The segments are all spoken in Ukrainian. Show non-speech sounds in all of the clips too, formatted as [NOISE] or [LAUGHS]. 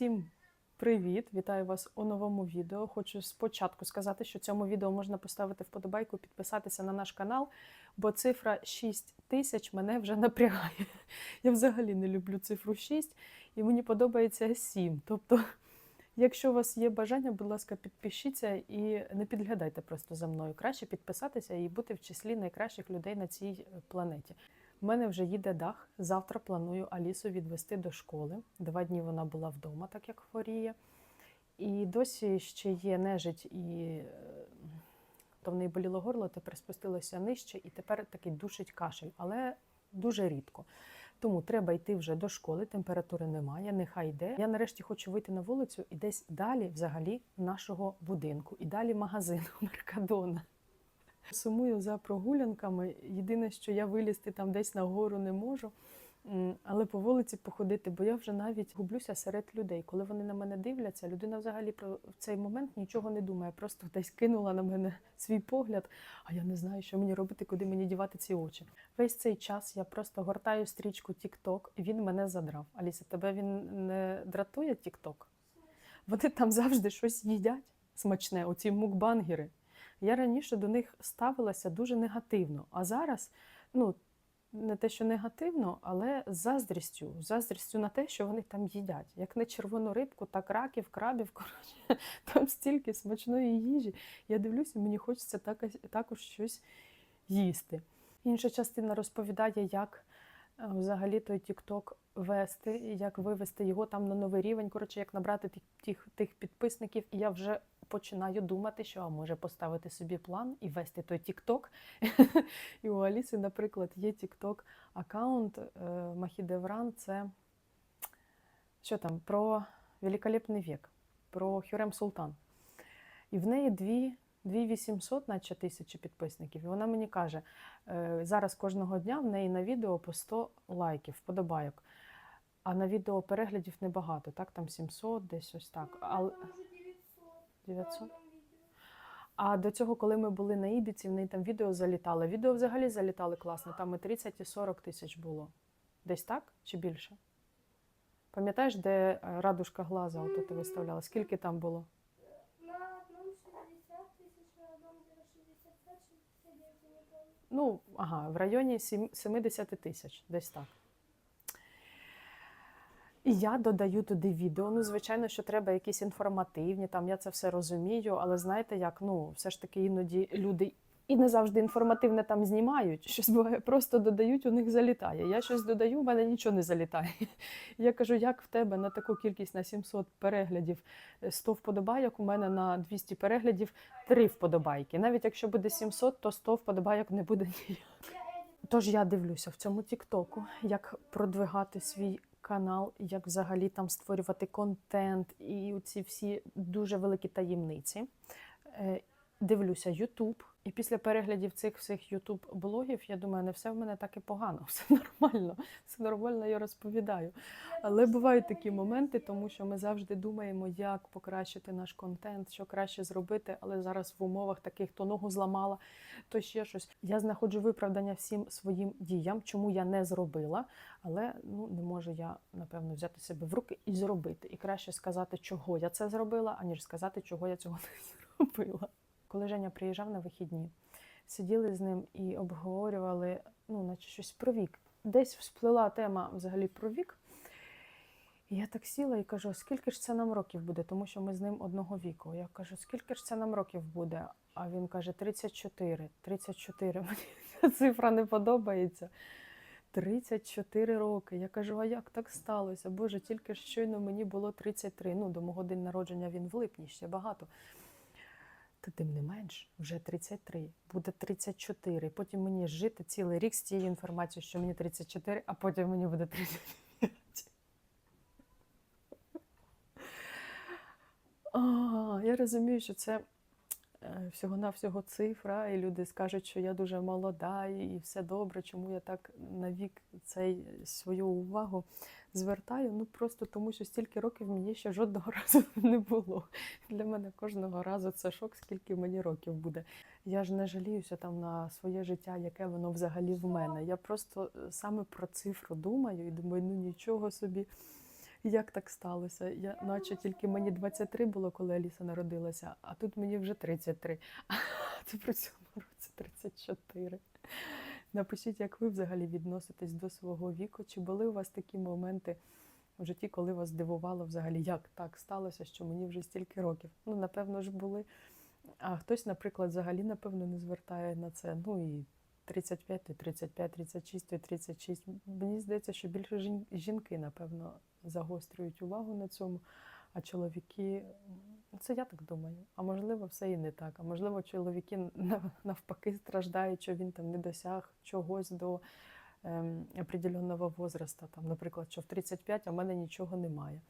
Всім привіт! Вітаю вас у новому відео. Хочу спочатку сказати, що цьому відео можна поставити вподобайку, підписатися на наш канал, бо цифра 6 тисяч мене вже напрягає. [LAUGHS] Я взагалі не люблю цифру 6, і мені подобається 7. Тобто, якщо у вас є бажання, будь ласка, підпишіться і не підглядайте просто за мною. Краще підписатися і бути в числі найкращих людей на цій планеті. У мене вже їде дах. Завтра планую Алісу відвести до школи. Два дні вона була вдома, так як хворіє. І досі ще є нежить, і е, то в неї боліло горло, тепер спустилося нижче, і тепер такий душить кашель, але дуже рідко. Тому треба йти вже до школи, температури немає, нехай йде. Я нарешті хочу вийти на вулицю і десь далі, взагалі, нашого будинку, і далі магазину [LAUGHS] Меркадона. Сумую за прогулянками. Єдине, що я вилізти там десь на гору не можу, але по вулиці походити, бо я вже навіть гублюся серед людей. Коли вони на мене дивляться, людина взагалі про в цей момент нічого не думає, просто десь кинула на мене свій погляд, а я не знаю, що мені робити, куди мені дівати ці очі. Весь цей час я просто гортаю стрічку TikTok, і він мене задрав. Аліса, тебе він не дратує TikTok? Вони там завжди щось їдять смачне, оці мукбангери. Я раніше до них ставилася дуже негативно, а зараз, ну, не те, що негативно, але з заздрістю, заздрістю на те, що вони там їдять. Як не червону рибку, так раків, крабів. [LAUGHS] Коротше, там стільки смачної їжі. Я дивлюся, мені хочеться також, щось їсти. Інша частина розповідає, як е, взагалі той TikTok вести, як вивести його там на новий рівень. Коротше, як набрати тих, тих, тих підписників. І я вже починаю думати, що а може поставити собі план і вести той TikTok. [LAUGHS] І у Аліси, наприклад, є TikTok аккаунт Махідевран. Це що там? Про великолепний вік, про Хюрем Султан. І в неї дві. 2800, наче тисячі підписників. І вона мені каже, е, зараз кожного дня в неї на відео по 100 лайків, вподобайок. А на відео переглядів небагато, так? Там 700, десь ось так. Але... 900? А до цього, коли ми були на Ібіці, в неї там відео залітало. Відео взагалі залітали класно, там і 30, і 40 тисяч було. Десь так чи більше? Пам'ятаєш, де е, радужка глаза ото ти виставляла? Скільки там було? На одном 60 тысяч, на одном где-то 65, 69, я не помню. Ну, ага, в районі 70 тисяч, десь так. І я додаю туди відео. Ну, звичайно, що треба якісь інформативні, там я це все розумію, але знаєте як, ну, все ж таки іноді люди і не завжди інформативне там знімають. Щось буває, просто додають, у них залітає. Я щось додаю, у мене нічого не залітає. [LAUGHS] Я кажу, як в тебе на таку кількість на 700 переглядів, е, 100 вподобайок, у мене на 200 переглядів 3 вподобайки. Навіть якщо буде 700, то 100 вподобайок не буде ніяк. Тож я дивлюся в цьому Тіктоку, як продвигати свій канал, як взагалі там створювати контент і ці всі дуже великі таємниці. Е, Дивлюся Ютуб. І після переглядів цих всіх Ютуб блогів, я думаю, не все в мене так і погано, [LAUGHS] все нормально, все нормально, я розповідаю. Але бувають такі моменти, тому що ми завжди думаємо, як покращити наш контент, що краще зробити, але зараз в умовах таких то ногу зламала, то ще щось. Я знаходжу виправдання всім своїм діям, чому я не зробила, але ну не можу я напевно взяти себе в руки і зробити. І краще сказати, чого я це зробила, аніж сказати, чого я цього [LAUGHS] не зробила. Коли Женя приїжджав на вихідні, сиділи з ним і обговорювали, ну, наче щось про вік. Десь всплила тема взагалі про вік. І я так сіла і кажу, скільки ж це нам років буде, тому що ми з ним одного віку. Я кажу, скільки ж це нам років буде? А він каже, 34. 34. [LAUGHS] Мені ця цифра не подобається. 34 роки. Я кажу, а як так сталося? Боже, тільки щойно мені було 33. Ну, до мого день народження він в липні, ще багато. Та тим не менш, вже 33, буде 34. Потім мені жити цілий рік з цією інформацією, що мені 34, а потім мені буде 35. О, я розумію, що це всього-навсього цифра, і люди скажуть, що я дуже молода і все добре, чому я так на вік цей свою увагу звертаю. Ну просто тому, що стільки років мені ще жодного [LAUGHS] разу не було. Для мене кожного разу це шок, скільки мені років буде. Я ж не жаліюся там на своє життя, яке воно взагалі в мене. Я просто е, саме про цифру думаю і думаю, ну нічого собі. Як так сталося? Я, наче тільки мені 23 було, коли Аліса народилася, а тут мені вже 33. А ти при цьому році 34. Напишіть, як ви взагалі відноситесь до свого віку. Чи були у вас такі моменти в житті, коли вас здивувало взагалі, як так сталося, що мені вже стільки років? Ну, напевно ж, були. А хтось, наприклад, взагалі, напевно, не звертає на це. Ну і 35, то 35, 36, то 36. Мені здається, що більше жін- жінки, напевно, загострюють увагу на цьому, а чоловіки, це я так думаю. А можливо, все і не так. А можливо, чоловіки навпаки страждають, що він там не досяг чогось до ем, определенного возраста. Там, наприклад, що в 35, а в мене нічого немає.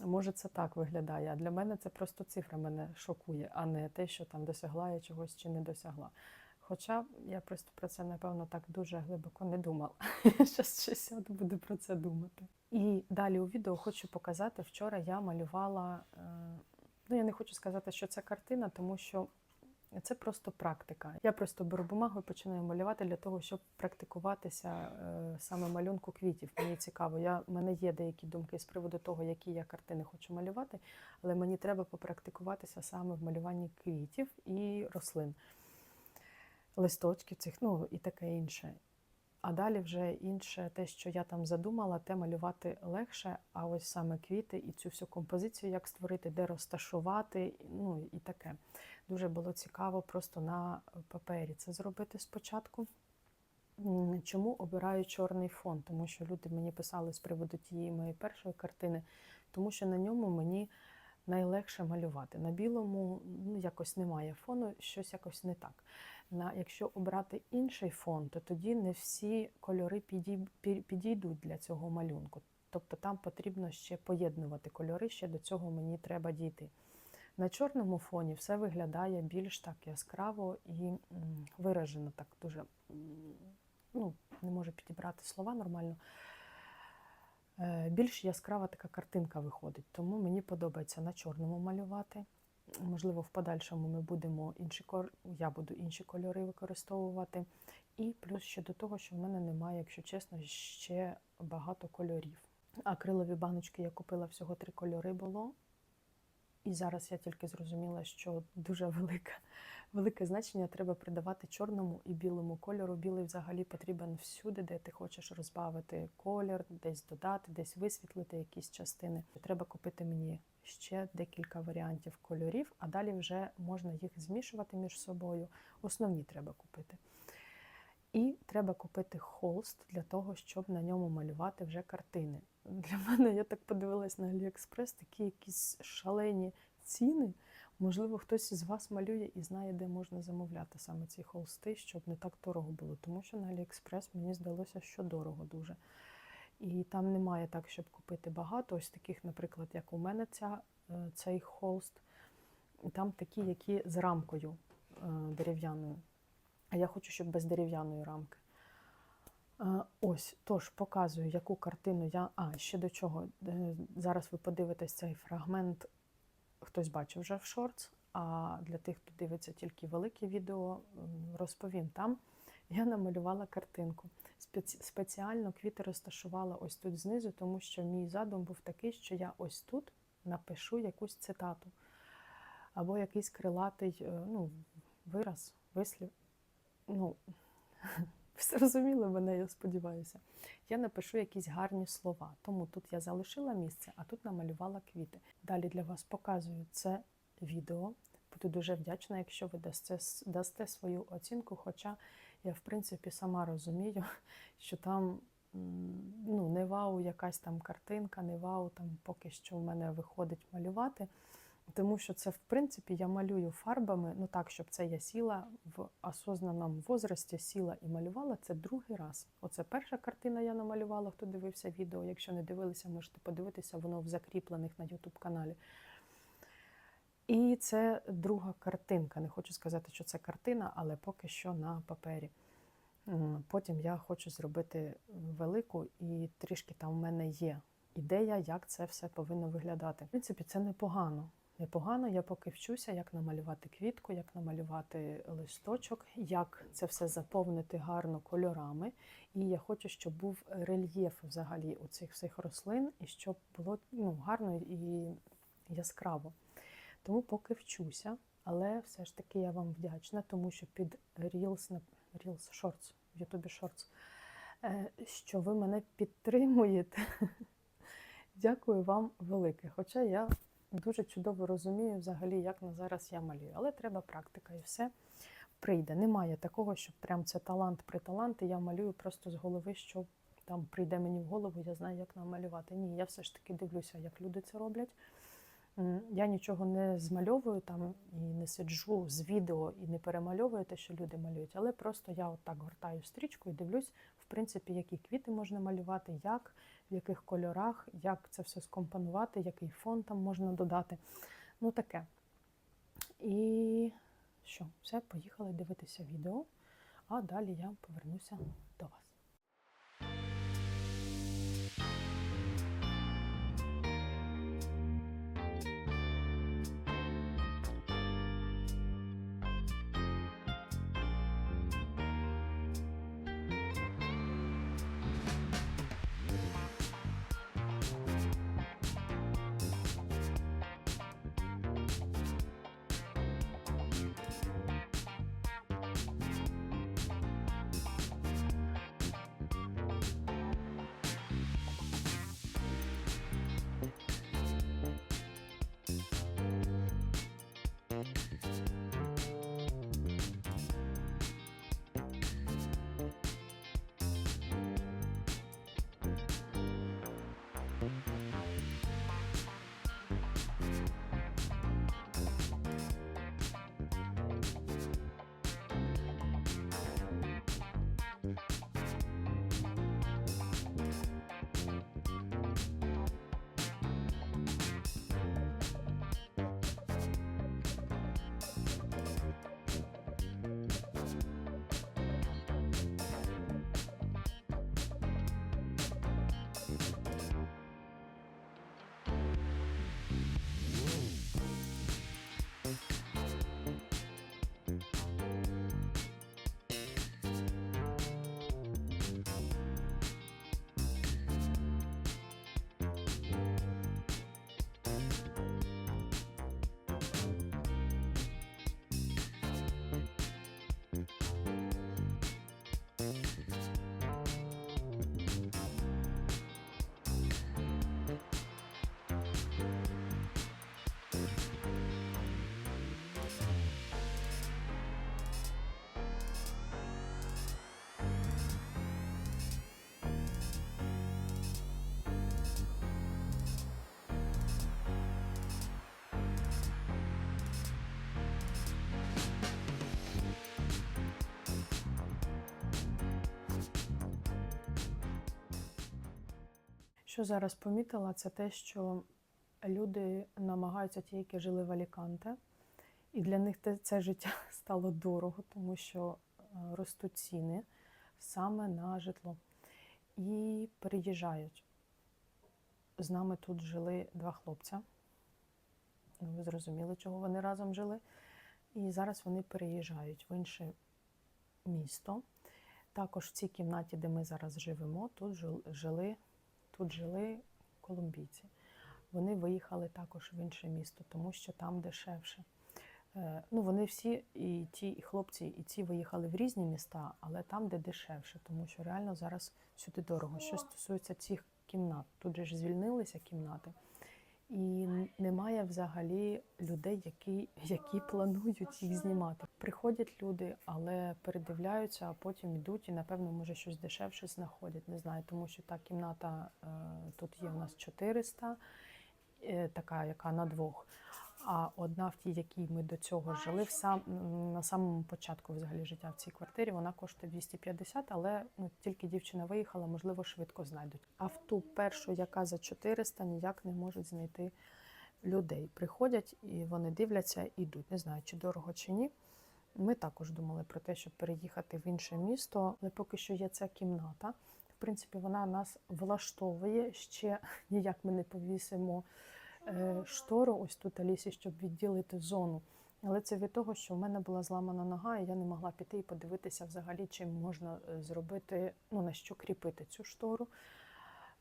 Може, це так виглядає. А для мене це просто цифра мене шокує, а не те, що там досягла я чогось чи не досягла. Хоча я просто про це, напевно, так дуже глибоко не думала. [LAUGHS] Щас сяду, буду про це думати. І далі у відео хочу показати, вчора я малювала. е, Ну, я не хочу сказати, що це картина, тому що це просто практика. Я просто беру бумагу і починаю малювати для того, щоб практикуватися е, саме малюнку квітів. Мені цікаво. Я, в мене є деякі думки з приводу того, які я картини хочу малювати, але мені треба попрактикуватися саме в малюванні квітів і рослин, листочків цих, ну і таке інше. А далі вже інше, те, що я там задумала, те малювати легше. А ось саме квіти і цю всю композицію, як створити, де розташувати, ну і таке. Дуже було цікаво просто на папері це зробити спочатку. Чому обираю чорний фон? Тому що люди мені писали з приводу тієї моєї першої картини, тому що на ньому мені найлегше малювати. На білому ну, якось немає фону, щось якось не так. На, якщо обрати інший фон, то тоді не всі кольори підійдуть для цього малюнку. Тобто там потрібно ще поєднувати кольори, ще до цього мені треба дійти. На чорному фоні все виглядає більш так яскраво і виражено, так дуже ну, не можу підібрати слова нормально. Е, Більш яскрава така картинка виходить, тому мені подобається на чорному малювати. Можливо, в подальшому ми будемо інші я буду інші кольори використовувати. І плюс ще до того, що в мене немає, якщо чесно, ще багато кольорів. Акрилові баночки я купила всього три кольори було. І зараз я тільки зрозуміла, що дуже [LAUGHS] велике, велике значення треба придавати чорному і білому кольору. Білий взагалі потрібен всюди, де ти хочеш розбавити колір, десь додати, десь висвітлити якісь частини. Треба купити мені ще декілька варіантів кольорів, а далі вже можна їх змішувати між собою. Основні треба купити. І треба купити холст для того, щоб на ньому малювати вже картини. Для мене я так подивилась на Аліекспрес, такі якісь шалені ціни. Можливо, хтось із вас малює і знає, де можна замовляти саме ці холсти, щоб не так дорого було. Тому що на Аліекспрес мені здалося, що дорого дуже. І там немає так, щоб купити багато. Ось таких, наприклад, як у мене ця, е, цей холст. Там такі, які з рамкою е, дерев'яною. А я хочу, щоб без дерев'яної рамки. Е, Ось, тож показую, яку картину я. А, ще до чого. Зараз ви подивитесь цей фрагмент. Хтось бачив вже в шортс, а для тих, хто дивиться тільки велике відео, розповім там. Я намалювала картинку. Спеці- Спеціально квіти розташувала ось тут знизу, тому що мій задум був такий, що я ось тут напишу якусь цитату або якийсь крилатий е, ну, вираз, вислів. Ну, [LAUGHS] все зрозуміли мене, я сподіваюся. Я напишу якісь гарні слова. Тому тут я залишила місце, а тут намалювала квіти. Далі для вас показую це відео. Буду дуже вдячна, якщо ви дасте, дасте свою оцінку. Хоча я, в принципі, сама розумію, [LAUGHS] що там ну, не вау, якась там картинка, не вау, там поки що в мене виходить малювати. Тому що це, в принципі, я малюю фарбами, ну так, щоб це я сіла в осознаному возрасті, сіла і малювала це другий раз. Оце перша картина я намалювала, хто дивився відео. Якщо не дивилися, можете подивитися, воно в закріплених на YouTube каналі. І це друга картинка. Не хочу сказати, що це картина, але поки що на папері. Потім я хочу зробити велику, і трішки там в мене є ідея, як це все повинно виглядати. В принципі, це непогано. Непогано. Я поки вчуся, як намалювати квітку, як намалювати листочок, як це все заповнити гарно кольорами. І я хочу, щоб був рельєф взагалі у цих всіх рослин, і щоб було ну, гарно і яскраво. Тому поки вчуся, але все ж таки я вам вдячна, тому що під Reels, Reels Shorts, в Ютубі Shorts, е, що ви мене підтримуєте. [LAUGHS] Дякую вам велике. Хоча я дуже чудово розумію взагалі, як на зараз я малюю. Але треба практика і все прийде. Немає такого, щоб прям це талант при талант, і я малюю просто з голови, що там прийде мені в голову, я знаю, як намалювати. Ні, я все ж таки дивлюся, як люди це роблять. Я нічого не змальовую там і не сиджу з відео і не перемальовую те, що люди малюють, але просто я отак гортаю стрічку і дивлюсь, в принципі, які квіти можна малювати, як, в яких кольорах, як це все скомпонувати, який фон там можна додати. Ну таке. І що, все, поїхали дивитися відео, а далі я повернуся до вас. Música Що зараз помітила, це те, що люди намагаються ті, які жили в Аліканте, і для них це життя [LAUGHS] стало дорого, тому що е, ростуть ціни саме на житло. І переїжджають. З нами тут жили два хлопця. Ну, ви зрозуміли, чого вони разом жили. І зараз вони переїжджають в інше місто. Також в цій кімнаті, де ми зараз живемо, тут жили тут жили колумбійці. Вони виїхали також в інше місто, тому що там дешевше. Е, Ну, вони всі, і ті і хлопці, і ці виїхали в різні міста, але там, де дешевше, тому що реально зараз сюди дорого. Що стосується цих кімнат, тут же ж звільнилися кімнати, і немає взагалі людей, які, які планують їх знімати. Приходять люди, але передивляються, а потім йдуть і, напевно, може щось дешевше знаходять. Не знаю, тому що та кімната е, тут є у нас 400, е, така, яка на двох. А одна в тій, якій ми до цього жили, в сам на самому початку взагалі життя в цій квартирі, вона коштує 250, але ну тільки дівчина виїхала, можливо, швидко знайдуть. А в ту першу, яка за 400, ніяк не можуть знайти людей. Приходять і вони дивляться і йдуть. Не знаю, чи дорого чи ні. Ми також думали про те, щоб переїхати в інше місто, але поки що є ця кімната. В принципі, вона нас влаштовує ще [LAUGHS] ніяк ми не повісимо штору ось тут Алісі, щоб відділити зону. Але це від того, що в мене була зламана нога, і я не могла піти і подивитися взагалі, чим можна е, зробити, ну на що кріпити цю штору.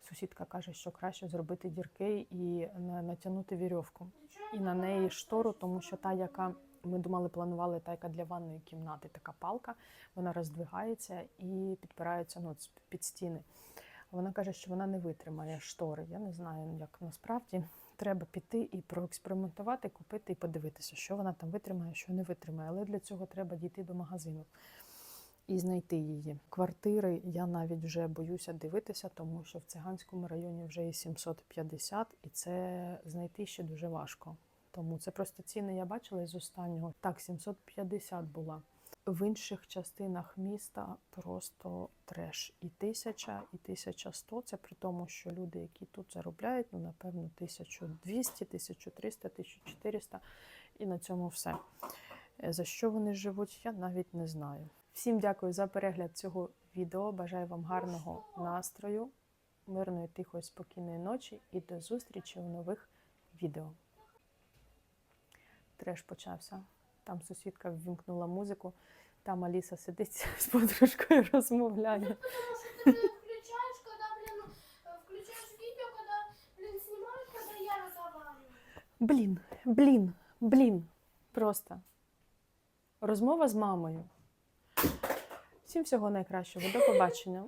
Сусідка каже, що краще зробити дірки і натягнути вірьовку. І на неї штору, тому що та, яка ми думали, планували та, яка для ванної кімнати, така палка, вона роздвигається і підпирається ну, під стіни. Вона каже, що вона не витримає штори. Я не знаю, як насправді. Треба піти і проекспериментувати, купити і подивитися, що вона там витримає, що не витримає. Але для цього треба дійти до магазину і знайти її. Квартири я навіть вже боюся дивитися, тому що в циганському районі вже є 750, і це знайти ще дуже важко. Тому це просто ціни я бачила із останнього. Так, 750 була. В інших частинах міста просто треш. І тисяча, і 1100. Це при тому, що люди, які тут заробляють, ну напевно, 1200, 1300, 1400, і на цьому все. Е, За що вони живуть, я навіть не знаю. Всім дякую за перегляд цього відео. Бажаю вам гарного настрою, мирної, тихої, спокійної ночі і до зустрічі у нових відео. Треш почався. Там сусідка ввімкнула музику, там Аліса сидить [LAUGHS] з подружкою розмовляє. Когда, блин, э, включаешь видео, когда, блин, снимаешь, когда я разговариваю. Блін, блін, блін. Просто розмова з мамою. Всім всього найкращого. До побачення.